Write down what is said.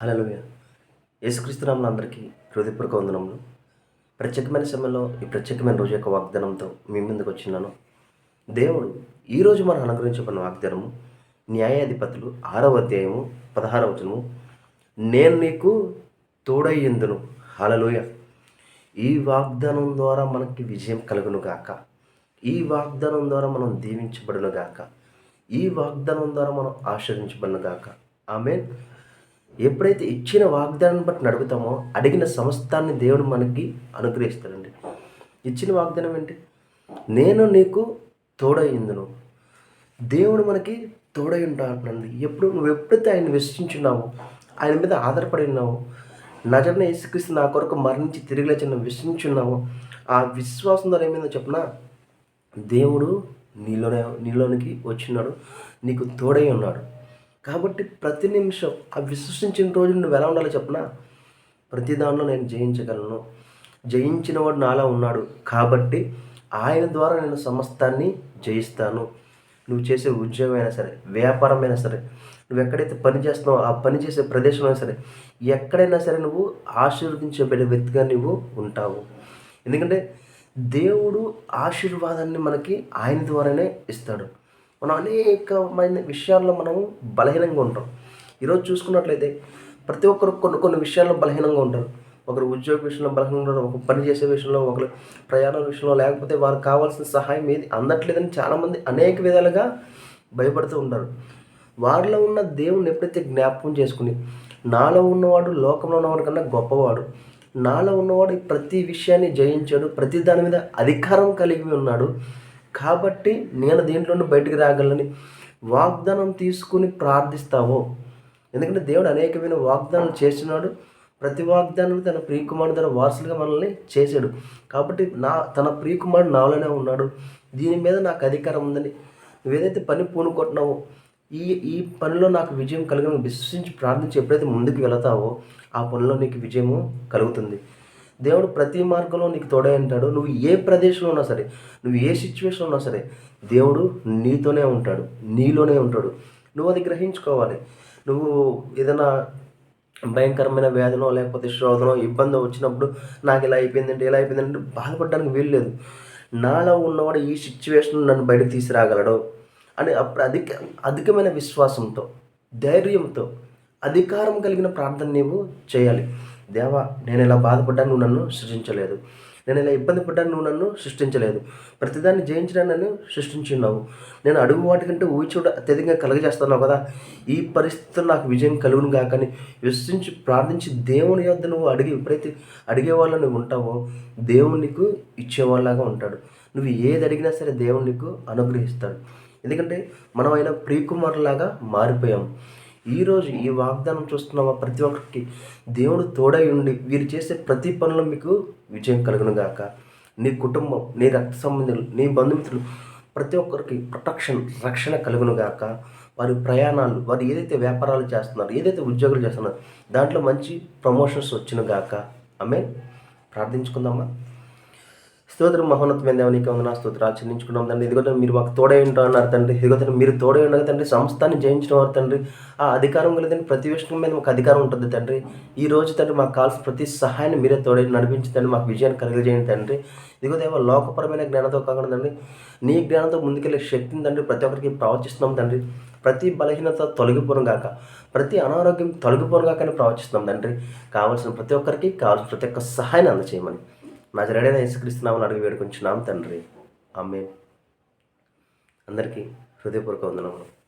Hello యేసుక్రీస్తునామలు అందరికీ హృదయపూర్వక వందనములు. ప్రత్యేకమైన సమయంలో ఈ ప్రత్యేకమైన రోజు యొక్క వాగ్దానంతో మీ ముందుకు వచ్చినాను. దేవుడు ఈరోజు మనం అనుగ్రహించబడిన వాగ్దానము న్యాయాధిపతులు ఆరవ అధ్యాయము పదహారవ వచనము నేను నీకు తోడయ్యందును. హలలోయ ఈ వాగ్దానం ద్వారా మనకి విజయం కలుగును గాక ఈ వాగ్దానం ద్వారా మనం దీవించబడును గాక ఈ వాగ్దానం ద్వారా మనం ఆశ్రయించబడును గాక ఆమె ఎప్పుడైతే ఇచ్చిన వాగ్దానాన్ని బట్టి నడుపుతామో అడిగిన సమస్తాన్ని దేవుడు మనకి అనుగ్రహిస్తాడండి. ఇచ్చిన వాగ్దానం ఏంటి? నేను నీకు తోడయిందును. దేవుడు మనకి తోడై ఉంటానండి ఎప్పుడు నువ్వు ఎప్పుడైతే ఆయన విశ్వసించున్నావో ఆయన మీద ఆధారపడి ఉన్నావో నజరన యేసుక్రీస్తు నా కొరకు మరణించి తిరిగి లేచిన విశ్వసించున్నావో ఆ విశ్వాసం ద్వారా ఏమైందో చెప్పిన? దేవుడు నీలోనే నీలోనికి వచ్చినాడు. నీకు తోడై ఉన్నాడు. కాబట్టి ప్రతి నిమిషం ఆ విశ్వసించిన రోజు నువ్వు ఎలా ఉండాలో చెప్పనా? ప్రతి దానిలో నేను జయించగలను. జయించిన వాడు నాలా ఉన్నాడు. కాబట్టి ఆయన ద్వారా నేను సమస్తాన్ని జయిస్తాను. నువ్వు చేసే ఉద్యోగం అయినా సరే వ్యాపారమైనా సరే నువ్వు ఎక్కడైతే పని చేస్తున్నావో ఆ పని చేసే ప్రదేశం అయినా సరే ఎక్కడైనా సరే నువ్వు ఆశీర్వదించబడే వ్యక్తిగా నువ్వు ఉంటావు. ఎందుకంటే దేవుడు ఆశీర్వాదాన్ని మనకి ఆయన ద్వారానే ఇస్తాడు. మనం అనేకమైన విషయాల్లో మనము బలహీనంగా ఉంటాం. ఈరోజు చూసుకున్నట్లయితే ప్రతి ఒక్కరు కొన్ని కొన్ని విషయాల్లో బలహీనంగా ఉంటారు. ఒకరు ఉద్యోగ విషయంలో బలహీనంగా ఉంటారు ఒక పని చేసే విషయంలో ఒకరు ప్రయాణాల విషయంలో లేకపోతే వారికి కావాల్సిన సహాయం ఏది అందట్లేదని చాలామంది అనేక విధాలుగా భయపడుతూ ఉంటారు. వారిలో ఉన్న దేవుని ఎప్పుడైతే జ్ఞాపకం చేసుకుని నాలో ఉన్నవాడు లోకంలో ఉన్నవాడు కన్నా గొప్పవాడు నాలో ఉన్నవాడు ప్రతి విషయాన్ని జయించాడు ప్రతి దాని మీద అధికారం కలిగి ఉన్నాడు కాబట్టి నేను దీంట్లో నుండి బయటికి రాగలని వాగ్దానం తీసుకుని ప్రార్థిస్తావో ఎందుకంటే దేవుడు అనేకమైన వాగ్దానాలు చేస్తున్నాడు. ప్రతి వాగ్దానం తన ప్రియకుమారుడు తన వారసులుగా మనల్ని చేశాడు. కాబట్టి నా తన ప్రియకుమారుడు నాలోనే ఉన్నాడు. దీని మీద నాకు అధికారం ఉందని నువ్వేదైతే పని పూనుకుంటున్నావో ఈ ఈ పనిలో నాకు విజయం కలగని విశ్వసించి ప్రార్థించి ఎప్పుడైతే ముందుకు వెళతావో ఆ పనిలో నీకు విజయము కలుగుతుంది. దేవుడు ప్రతి మార్గంలో నీకు తోడై ఉంటాడు. నువ్వు ఏ ప్రదేశంలో ఉన్నా సరే నువ్వు ఏ సిచ్యువేషన్లో ఉన్నా సరే దేవుడు నీతోనే ఉంటాడు. నీలోనే ఉంటాడు. నువ్వు అది గ్రహించుకోవాలి. నువ్వు ఏదైనా భయంకరమైన వేదనో లేకపోతే శోధనో ఇబ్బంది వచ్చినప్పుడు నాకు ఇలా అయిపోయిందంటే ఇలా అయిపోయిందంటే బాధపడడానికి వీలు లేదు. నాలో ఉన్నవాడు ఈ సిచ్యువేషన్ నన్ను బయటకు తీసుకురాగలడు అని అప్పుడు అధిక అధికమైన విశ్వాసంతో ధైర్యంతో అధికారం కలిగిన ప్రార్థన నీవు చేయాలి. దేవా నేను ఇలా బాధపడ్డాను నువ్వు నన్ను సృష్టించలేదు. నేను ఇలా ఇబ్బంది పడ్డాను నువ్వు నన్ను సృష్టించలేదు. ప్రతిదాన్ని జయించడానికి నన్ను సృష్టించున్నావు. నేను అడుగు వాటికంటే ఊచోట అత్యధికంగా కలగజేస్తున్నావు కదా. ఈ పరిస్థితులు నాకు విజయం కలుగును కాకని విశ్వసించి ప్రార్థించి దేవుని యొద్ద నువ్వు అడిగి ఎప్పుడైతే అడిగేవాళ్ళు నువ్వు ఉంటావో దేవుడు నీకు ఇచ్చేవాళ్ళలాగా ఉంటాడు. నువ్వు ఏది అడిగినా సరే దేవుడు నీకు అనుగ్రహిస్తాడు. ఎందుకంటే మనం అయినా ప్రియకుమారులాగా మారిపోయాం. ఈరోజు ఈ వాగ్దానం చూస్తున్న ప్రతి ఒక్కరికి దేవుడు తోడై ఉండి వీరు చేసే ప్రతి పనులు మీకు విజయం కలుగును గాక నీ కుటుంబం నీ రక్త సంబంధులు నీ బంధుమిత్రులు ప్రతి ఒక్కరికి ప్రొటెక్షన్ రక్షణ కలుగును గాక వారి ప్రయాణాలు వారు ఏదైతే వ్యాపారాలు చేస్తున్నారు ఏదైతే ఉద్యోగాలు చేస్తున్నారు దాంట్లో మంచి ప్రమోషన్స్ వచ్చిన గాక ఆమె ప్రార్థించుకుందామా? స్తోత్రం మహోన్నతమైన దేవునికి వందన స్తోత్రాలు చెల్లించుకున్నాం తండ్రి. ఇదిగో మీరు మాకు తోడై ఉంటా అన్నారు తండ్రి. ఇదిగో తండ్రి మీరు తోడై ఉండగా తండ్రి సంస్థాన్ని జయించిన వారు తండ్రి. ఆ అధికారం కలిగిన ప్రతి విషయం మీద మాకు అధికారం ఉంటుంది తండ్రి. ఈ రోజు తండ్రి మాకు కావాల్సిన ప్రతి సహాయాన్ని మీరే తోడై నడిపించండి మాకు విజయాన్ని కలిగజేయండి తండ్రి. ఇదిగో దేవ లోకపరమైన జ్ఞానంతో కాకుండా తండ్రి నీ జ్ఞానంతో ముందుకెళ్ళే శక్తిని తండ్రి ప్రతి ఒక్కరికి ప్రవచిస్తున్నాం తండ్రి. ప్రతి బలహీనత తొలగిపోను గాక ప్రతి అనారోగ్యం తొలగిపోను గాక అని ప్రవచిస్తున్నాం తండ్రి. కావాల్సిన ప్రతి ఒక్కరికి కావాల్సిన ప్రతి ఒక్క సహాయాన్ని అందచేయమని నా జరడైన యేసుక్రీస్తున్నామని అడిగి వేడుకుంటున్నాం తండ్రి. ఆమె అందరికీ హృదయపూర్వక వందనములు.